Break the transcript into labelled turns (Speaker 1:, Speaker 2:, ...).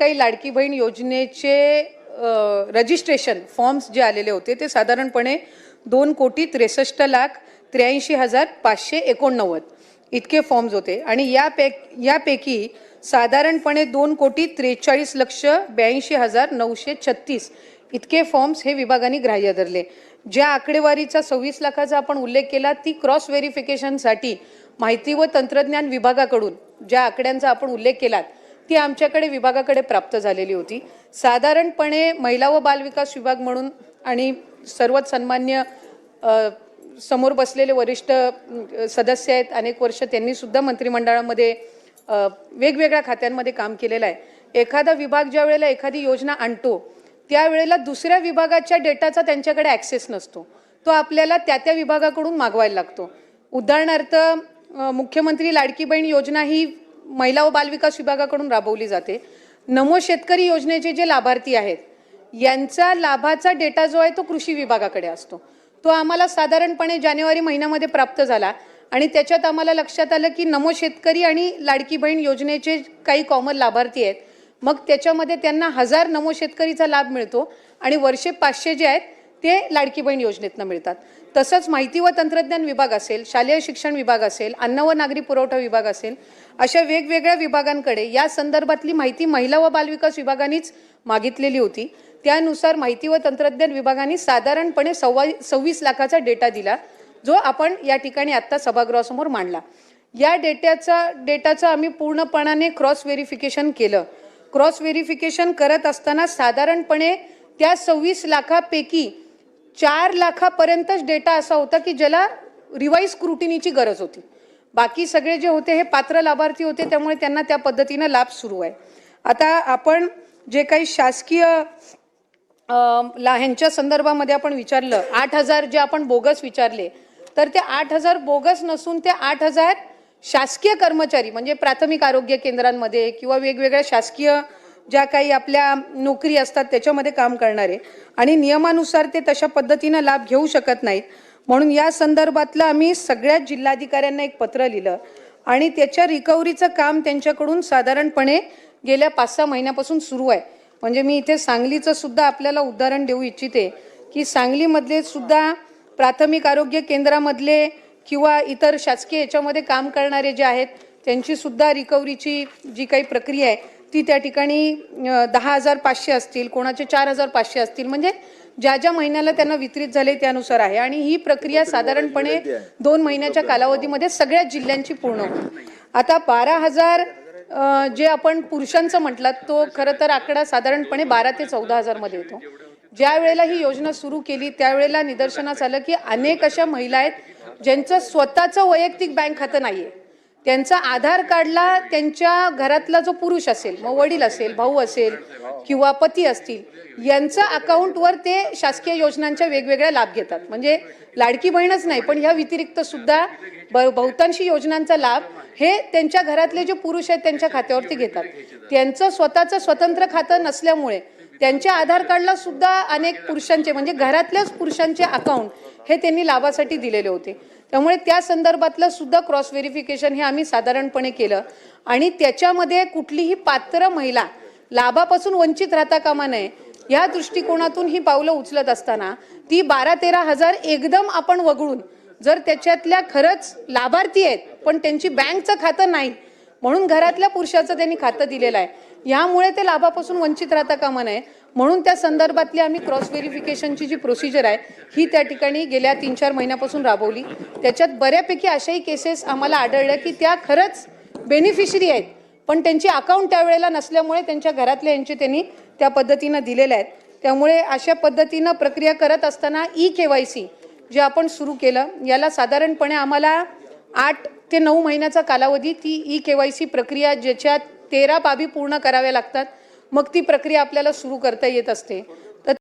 Speaker 1: काही लाडकी बहीण योजनेचे registration forms जे आलेले होते ते साधारणपणे दोन कोटी त्रेसष्ट लाख त्र्याऐंशी हजार पाचशे एकोणनव्वद इतके फॉर्म्स होते. आणि या यापैकी साधारणपणे दोन कोटी त्रेचाळीस लक्ष ब्याऐंशी हजार नऊशे छत्तीस इतके फॉर्म्स हे विभागाने ग्राह्य धरले. ज्या आकडेवारीचा सव्वीस लाखाचा आपण उल्लेख केला ती क्रॉस व्हेरिफिकेशनसाठी माहिती व तंत्रज्ञान विभागाकडून ज्या आकड्यांचा आपण उल्लेख केलात ती आमच्याकडे विभागाकडे प्राप्त झालेली होती. साधारणपणे महिला व बालविकास विभाग म्हणून आणि सर्वच सन्मान्य समोर बसलेले वरिष्ठ सदस्य आहेत. अनेक वर्ष त्यांनीसुद्धा मंत्रिमंडळामध्ये वेगवेगळ्या खात्यांमध्ये काम केलेलं आहे. एखादा विभाग ज्या वेळेला एखादी योजना आणतो त्यावेळेला दुसऱ्या विभागाच्या डेटाचा त्यांच्याकडे ॲक्सेस नसतो. तो आपल्याला त्या त्या विभागाकडून मागवायला लागतो. उदाहरणार्थ मुख्यमंत्री लाडकी बहीण योजना ही महिला व बालविकास विभागाकडून राबवली जाते. नमो शेतकरी योजनेचे जे लाभार्थी आहेत यांचा लाभाचा डेटा जो आहे तो कृषी विभागाकडे असतो. तो आम्हाला साधारणपणे जानेवारी महिन्यामध्ये प्राप्त झाला आणि त्याच्यात आम्हाला लक्षात आलं की नमो शेतकरी आणि लाडकी बहीण योजनेचे काही कॉमन लाभार्थी आहेत. मग त्याच्यामध्ये त्यांना हजार नमो शेतकरीचा लाभ मिळतो आणि वर्षे पाचशे जे आहेत ते लाडकी बहीण योजनेतनं मिळतात. तसंच माहिती व तंत्रज्ञान विभाग असेल शालेय शिक्षण विभाग असेल अन्न व नागरी पुरवठा विभाग असेल अशा वेगवेगळ्या विभागांकडे या संदर्भातली माहिती महिला व बालविकास विभागानेच मागितलेली होती. त्यानुसार माहिती व तंत्रज्ञान विभागाने साधारणपणे सव्वा सव्वीस लाखाचा डेटा दिला जो आपण या ठिकाणी आत्ता सभागृहासमोर मांडला. या डेट्याचा डेटाचं आम्ही पूर्णपणाने क्रॉस व्हेरिफिकेशन केलं. क्रॉस व्हेरिफिकेशन करत असताना साधारणपणे त्या सव्वीस लाखापैकी चार लाखापर्यंतच डेटा असा होता की ज्याला रिवाईज स्क्रुटिनीची गरज होती. बाकी सगळे जे होते हे पात्र लाभार्थी होते त्यामुळे त्यांना त्या पद्धतीनं लाभ सुरू आहे. आता आपण जे काही शासकीय ला ह्यांच्या संदर्भामध्ये आपण विचारलं आठ हजार जे आपण बोगस विचारले तर ते आठ हजार बोगस नसून ते आठ हजार शासकीय कर्मचारी म्हणजे प्राथमिक आरोग्य केंद्रांमध्ये किंवा वेगवेगळ्या शासकीय ज्या काही आपल्या नोकरी असतात त्याच्यामध्ये काम करणारे आणि नियमानुसार ते तशा पद्धतीनं लाभ घेऊ शकत नाहीत. म्हणून या संदर्भातलं आम्ही सगळ्याच जिल्हाधिकाऱ्यांना एक पत्र लिहिलं आणि त्याच्या रिकव्हरीचं काम त्यांच्याकडून साधारणपणे गेल्या पाच सहा महिन्यापासून सुरू आहे. म्हणजे मी इथे सांगलीचं सुद्धा आपल्याला उदाहरण देऊ इच्छिते की सांगलीमधले सुद्धा प्राथमिक आरोग्य केंद्रामधले किंवा इतर शासकीय याच्यामध्ये काम करणारे जे आहेत त्यांची सुद्धा रिकव्हरीची जी काही प्रक्रिया आहे ती त्या ठिकाणी दहा हजार पाचशे असतील कोणाचे चार हजार पाचशे असतील म्हणजे ज्या ज्या महिन्याला त्यांना वितरित झाले त्यानुसार आहे. आणि ही प्रक्रिया साधारणपणे दोन महिन्याच्या कालावधीमध्ये सगळ्याच जिल्ह्यांची पूर्ण होईल. आता बारा हजार जे आपण पुरुषांचं म्हटलं तो खरं तर आकडा साधारणपणे बारा ते चौदा हजारमध्ये येतो. ज्या वेळेला ही योजना सुरू केली त्यावेळेला निदर्शनास आलं की अनेक अशा महिला आहेत ज्यांचं स्वतःचं वैयक्तिक बँक खातं नाही आहे त्यांचा आधार कार्डला त्यांच्या घरातला जो पुरुष असेल मग वडील असेल भाऊ असेल किंवा पती असतील यांचं अकाउंटवर ते शासकीय योजनांच्या वेगवेगळ्या लाभ घेतात. म्हणजे लाडकी बहीणच नाही पण ह्या व्यतिरिक्त सुद्धा ब- बहुतांशी योजनांचा लाभ हे त्यांच्या घरातले जे पुरुष आहेत त्यांच्या खात्यावरती घेतात. त्यांचं स्वतःचं स्वतंत्र खातं नसल्यामुळे त्यांच्या आधार कार्डला सुद्धा अनेक पुरुषांचे म्हणजे घरातल्याच पुरुषांचे अकाउंट हे त्यांनी लाभासाठी दिलेले होते. त्यामुळे त्या संदर्भातलं सुद्धा क्रॉस व्हेरिफिकेशन हे आम्ही साधारणपणे केलं. आणि त्याच्यामध्ये कुठलीही पात्र महिला लाभापासून वंचित राहता कामा नये या दृष्टिकोनातून ही पावलं उचलत असताना ती बारा तेरा हजार एकदम आपण वगळून जर त्याच्यातल्या खरंच लाभार्थी आहेत पण त्यांची बँकचं खातं नाही म्हणून घरातल्या पुरुषाचं त्यांनी खातं दिलेलं आहे. यामुळे ते लाभापासून वंचित राहता कामा नये. म्हणून त्या संदर्भातली आम्ही क्रॉस व्हेरिफिकेशनची जी प्रोसिजर आहे ही त्या ठिकाणी गेल्या तीन चार महिन्यापासून राबवली. त्याच्यात बऱ्यापैकी अशाही केसेस आम्हाला आढळल्या की त्या खरंच बेनिफिशरी आहेत. पण त्यांची अकाउंट त्यावेळेला नसल्यामुळे त्यांच्या घरातल्या यांचे त्यांनी त्या पद्धतीनं दिलेल्या आहेत. त्यामुळे अशा पद्धतीनं प्रक्रिया करत असताना ई के वाय सी जे आपण सुरू केलं याला साधारणपणे आम्हाला आठ ते नऊ महिन्याचा कालावधी ती ई के वाय सी प्रक्रिया ज्याच्यात तेरा बाबी पूर्ण कराव्या लागतात मग ती प्रक्रिया आपल्याला सुरू करता येत असते.